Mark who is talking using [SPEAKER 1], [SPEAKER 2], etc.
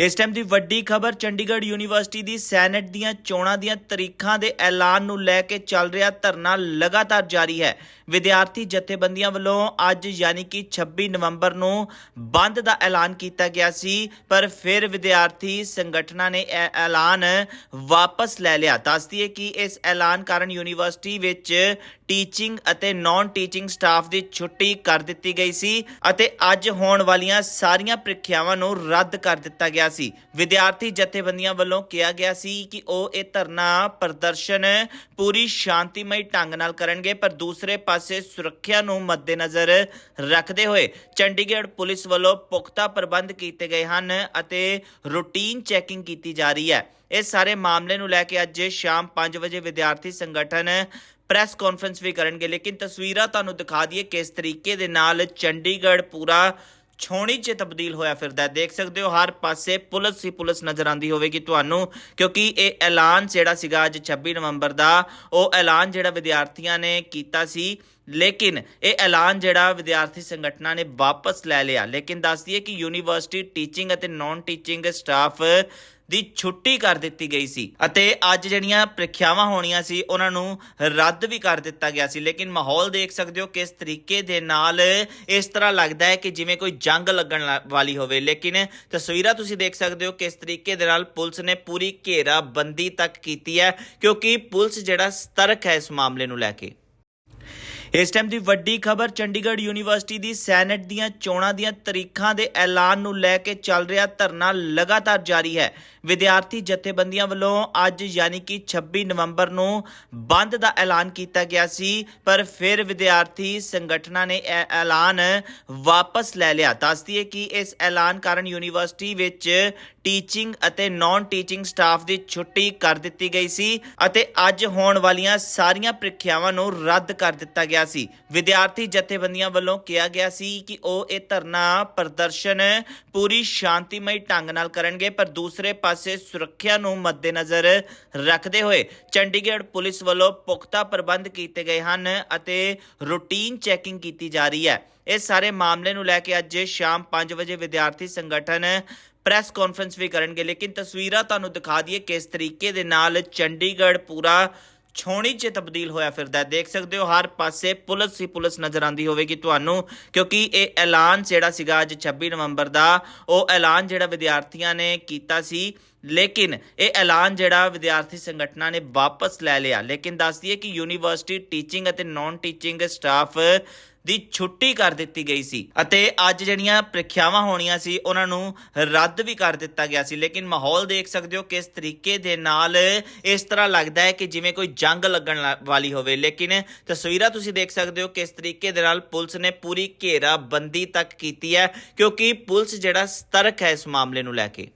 [SPEAKER 1] ਇਸ ਟਾਈਮ ਦੀ ਵੱਡੀ ਖਬਰ ਚੰਡੀਗੜ੍ਹ ਯੂਨੀਵਰਸਿਟੀ ਦੀ ਸੈਨੇਟ ਦੀਆਂ ਚੋਣਾਂ ਦੀਆਂ ਤਰੀਕਾਂ ਦੇ ਐਲਾਨ ਨੂੰ ਲੈ ਕੇ ਚੱਲ ਰਿਹਾ ਧਰਨਾ ਲਗਾਤਾਰ ਜਾਰੀ ਹੈ। ਵਿਦਿਆਰਥੀ ਜਥੇਬੰਦੀਆਂ ਵੱਲੋਂ ਅੱਜ ਯਾਨੀ ਕਿ 26 ਨਵੰਬਰ ਨੂੰ ਬੰਦ ਦਾ ਐਲਾਨ ਕੀਤਾ ਗਿਆ ਸੀ, ਪਰ ਫਿਰ ਵਿਦਿਆਰਥੀ ਸੰਗਠਨਾਂ ਨੇ ਇਹ ਐਲਾਨ ਵਾਪਸ ਲੈ ਲਿਆ। ਦੱਸਦੀਏ ਕਿ ਇਸ ਐਲਾਨ ਕਾਰਨ ਯੂਨੀਵਰਸਿਟੀ ਵਿੱਚ ਟੀਚਿੰਗ ਅਤੇ ਨਾਨ ਟੀਚਿੰਗ ਸਟਾਫ ਦੀ ਛੁੱਟੀ ਕਰ ਦਿੱਤੀ ਗਈ ਸੀ ਅਤੇ ਅੱਜ ਹੋਣ ਵਾਲੀਆਂ ਸਾਰੀਆਂ ਪ੍ਰੀਖਿਆਵਾਂ ਨੂੰ ਰੱਦ ਕਰ ਦਿੱਤਾ ਗਿਆ ਸੀ। ਵਿਦਿਆਰਥੀ ਜਥੇਬੰਦੀਆਂ ਵੱਲੋਂ ਕਿਹਾ ਗਿਆ ਸੀ ਕਿ ਉਹ ਇਹ ਧਰਨਾ ਪ੍ਰਦਰਸ਼ਨ ਪੂਰੀ ਸ਼ਾਂਤੀਮਈ ਢੰਗ ਨਾਲ ਕਰਨਗੇ, ਪਰ ਦੂਸਰੇ ਪਾਸੇ ਸੁਰੱਖਿਆ ਨੂੰ ਮੱਦੇਨਜ਼ਰ ਰੱਖਦੇ ਹੋਏ ਚੰਡੀਗੜ੍ਹ ਪੁਲਿਸ ਵੱਲੋਂ ਪੁਖਤਾ ਪ੍ਰਬੰਧ ਕੀਤੇ ਗਏ ਹਨ ਅਤੇ ਰੂਟੀਨ ਚੈਕਿੰਗ ਕੀਤੀ ਜਾ ਰਹੀ ਹੈ। ਇਹ ਸਾਰੇ ਮਾਮਲੇ ਨੂੰ ਲੈ ਕੇ ਅੱਜ ਸ਼ਾਮ 5 ਵਜੇ ਵਿਦਿਆਰਥੀ ਸੰਗਠਨ ਪ੍ਰੈਸ ਕਾਨਫਰੰਸ ਵੀ ਕਰਨਗੇ, ਲੇਕਿਨ ਤਸਵੀਰਾਂ ਤੁਹਾਨੂੰ ਦਿਖਾ ਦਈਏ ਕਿਸ ਤਰੀਕੇ ਦੇ ਨਾਲ ਚੰਡੀਗੜ੍ਹ ਪੂਰਾ ਛੋਣੀ 'ਚ ਤਬਦੀਲ ਹੋਇਆ ਫਿਰਦਾ ਹੈ। ਦੇਖ ਸਕਦੇ ਹੋ, ਹਰ ਪਾਸੇ ਪੁਲਿਸ ਹੀ ਪੁਲਿਸ ਨਜ਼ਰ ਆਂਦੀ ਹੋਵੇਗੀ ਤੁਹਾਨੂੰ, ਕਿਉਂਕਿ ਇਹ ਐਲਾਨ ਜਿਹੜਾ ਸੀਗਾ ਅੱਜ 26 ਨਵੰਬਰ ਦਾ, ਉਹ ਐਲਾਨ ਜਿਹੜਾ ਵਿਦਿਆਰਥੀਆਂ ਨੇ ਕੀਤਾ ਸੀ। ਲੇਕਿਨ ਇਹ ਐਲਾਨ ਜਿਹੜਾ ਵਿਦਿਆਰਥੀ ਸੰਗਠਨਾਂ ਨੇ ਵਾਪਸ ਲੈ ਲਿਆ। ਲੇਕਿਨ ਦੱਸ ਦਈਏ ਕਿ ਯੂਨੀਵਰਸਿਟੀ ਟੀਚਿੰਗ ਅਤੇ ਨਾਨ ਟੀਚਿੰਗ ਸਟਾਫ ਦੀ ਛੁੱਟੀ ਕਰ ਦਿੱਤੀ ਗਈ ਸੀ ਅਤੇ ਅੱਜ ਜਿਹੜੀਆਂ ਪ੍ਰੀਖਿਆਵਾਂ ਹੋਣੀਆਂ ਸੀ, ਉਹਨਾਂ ਨੂੰ ਰੱਦ ਵੀ ਕਰ ਦਿੱਤਾ ਗਿਆ ਸੀ। ਲੇਕਿਨ ਮਾਹੌਲ ਦੇਖ ਸਕਦੇ ਹੋ ਕਿਸ ਤਰੀਕੇ ਦੇ ਨਾਲ ਇਸ ਤਰ੍ਹਾਂ ਲੱਗਦਾ ਹੈ ਕਿ ਜਿਵੇਂ ਕੋਈ ਜੰਗ ਲੱਗਣ ਲਾ- ਵਾਲੀ ਹੋਵੇ। ਲੇਕਿਨ ਤਸਵੀਰਾਂ ਤੁਸੀਂ ਦੇਖ ਸਕਦੇ ਹੋ ਕਿਸ ਤਰੀਕੇ ਦੇ ਨਾਲ ਪੁਲਿਸ ਨੇ ਪੂਰੀ ਘੇਰਾਬੰਦੀ ਤੱਕ ਕੀਤੀ ਹੈ, ਕਿਉਂਕਿ ਪੁਲਿਸ ਜਿਹੜਾ ਸਤਰਕ ਹੈ ਇਸ ਮਾਮਲੇ ਨੂੰ ਲੈ ਕੇ। ਇਸ ਟਾਈਮ ਦੀ ਵੱਡੀ ਖਬਰ ਚੰਡੀਗੜ੍ਹ ਯੂਨੀਵਰਸਿਟੀ ਦੀ ਸੈਨੇਟ ਦੀਆਂ ਚੋਣਾਂ ਦੀਆਂ ਤਰੀਕਾਂ ਦੇ ਐਲਾਨ ਨੂੰ ਲੈ ਕੇ ਚੱਲ ਰਿਹਾ ਧਰਨਾ ਲਗਾਤਾਰ ਜਾਰੀ ਹੈ। ਵਿਦਿਆਰਥੀ ਜਥੇਬੰਦੀਆਂ ਵੱਲੋਂ ਅੱਜ ਯਾਨੀ ਕਿ 26 ਨਵੰਬਰ ਨੂੰ ਬੰਦ ਦਾ ਐਲਾਨ ਕੀਤਾ ਗਿਆ ਸੀ, ਪਰ ਫਿਰ ਵਿਦਿਆਰਥੀ ਸੰਗਠਨਾਂ ਨੇ ਇਹ ਐਲਾਨ ਵਾਪਸ ਲੈ ਲਿਆ। ਦੱਸਦੀਏ ਕਿ ਇਸ ਐਲਾਨ ਕਾਰਨ ਯੂਨੀਵਰਸਿਟੀ ਵਿੱਚ ਟੀਚਿੰਗ ਅਤੇ ਨਾਨ ਟੀਚਿੰਗ ਸਟਾਫ ਦੀ ਛੁੱਟੀ ਕਰ ਦਿੱਤੀ ਗਈ ਸੀ ਅਤੇ ਅੱਜ ਹੋਣ ਵਾਲੀਆਂ ਸਾਰੀਆਂ ਪ੍ਰੀਖਿਆਵਾਂ ਨੂੰ ਰੱਦ ਕਰ ਦਿੱਤਾ ਗਿਆ ਸੀ। ਵਿਦਿਆਰਥੀ ਜਥੇਬੰਦੀਆਂ ਵੱਲੋਂ ਕਿਹਾ ਗਿਆ ਸੀ ਕਿ ਉਹ ਇਹ ਧਰਨਾ ਪ੍ਰਦਰਸ਼ਨ ਪੂਰੀ ਸ਼ਾਂਤੀਮਈ ਢੰਗ ਨਾਲ ਕਰਨਗੇ, ਪਰ ਦੂਸਰੇ ਪਾਸੇ ਸੁਰੱਖਿਆ ਨੂੰ ਮੱਦੇਨਜ਼ਰ ਰੱਖਦੇ ਹੋਏ ਚੰਡੀਗੜ੍ਹ ਪੁਲਿਸ ਵੱਲੋਂ ਪੁਖਤਾ ਪ੍ਰਬੰਧ ਕੀਤੇ ਗਏ ਹਨ ਅਤੇ ਰੂਟੀਨ ਚੈਕਿੰਗ ਕੀਤੀ ਜਾ ਰਹੀ ਹੈ। ਇਹ ਸਾਰੇ ਮਾਮਲੇ ਨੂੰ ਲੈ ਕੇ ਅੱਜ ਸ਼ਾਮ 5 ਵਜੇ ਵਿਦਿਆਰਥੀ ਸੰਗਠਨ ਪ੍ਰੈਸ ਕਾਨਫਰੰਸ ਵੀ ਕਰਨਗੇ, ਲੇਕਿਨ ਤਸਵੀਰਾਂ ਤੁਹਾਨੂੰ ਦਿਖਾ ਦਈਏ ਕਿਸ ਤਰੀਕੇ ਦੇ ਨਾਲ ਚੰਡੀਗੜ੍ਹ ਪੂਰਾ ਛੋਣੀ 'ਚ ਤਬਦੀਲ ਹੋਇਆ ਫਿਰਦਾ ਦੇਖ ਸਕਦੇ ਹੋ, ਹਰ ਪਾਸੇ ਪੁਲਿਸ ਹੀ ਪੁਲਿਸ ਨਜ਼ਰ ਆਂਦੀ ਹੋਵੇਗੀ ਤੁਹਾਨੂੰ, ਕਿਉਂਕਿ ਇਹ ਐਲਾਨ ਜਿਹੜਾ ਸੀਗਾ ਅੱਜ 26 ਨਵੰਬਰ ਦਾ, ਉਹ ਐਲਾਨ ਜਿਹੜਾ ਵਿਦਿਆਰਥੀਆਂ ਨੇ ਕੀਤਾ ਸੀ। ਲੇਕਿਨ ਇਹ ਐਲਾਨ ਜਿਹੜਾ ਵਿਦਿਆਰਥੀ ਸੰਗਠਨਾਂ ਨੇ ਵਾਪਸ ਲੈ ਲਿਆ। ਲੇਕਿਨ ਦੱਸ ਦਈਏ ਕਿ ਯੂਨੀਵਰਸਿਟੀ ਟੀਚਿੰਗ ਅਤੇ ਨਾਨ ਟੀਚਿੰਗ ਸਟਾਫ ਦੀ ਛੁੱਟੀ ਕਰ ਦਿੱਤੀ ਗਈ ਸੀ। ਅਤੇ ਅੱਜ ਜਿਹੜੀਆਂ ਪ੍ਰੀਖਿਆਵਾਂ ਹੋਣੀਆਂ ਸੀ, ਉਹਨਾਂ ਨੂੰ ਰੱਦ ਵੀ ਕਰ ਦਿੱਤਾ ਗਿਆ ਸੀ। ਲੇਕਿਨ ਮਾਹੌਲ ਦੇਖ ਸਕਦੇ ਹੋ ਕਿਸ ਤਰੀਕੇ ਦੇ ਨਾਲ ਇਸ ਤਰ੍ਹਾਂ ਲੱਗਦਾ ਹੈ ਕਿ ਜਿਵੇਂ ਕੋਈ ਜੰਗ ਲੱਗਣ ਲਾ- ਵਾਲੀ ਹੋਵੇ। ਲੇਕਿਨ ਤਸਵੀਰਾਂ ਤੁਸੀਂ ਦੇਖ ਸਕਦੇ ਹੋ ਕਿਸ ਤਰੀਕੇ ਦੇ ਨਾਲ ਪੁਲਿਸ ਨੇ ਪੂਰੀ ਘੇਰਾਬੰਦੀ ਤੱਕ ਕੀਤੀ ਹੈ, ਕਿਉਂਕਿ ਪੁਲਿਸ ਜਿਹੜਾ ਸਤਰਕ ਹੈ ਇਸ ਮਾਮਲੇ ਨੂੰ ਲੈ ਕੇ।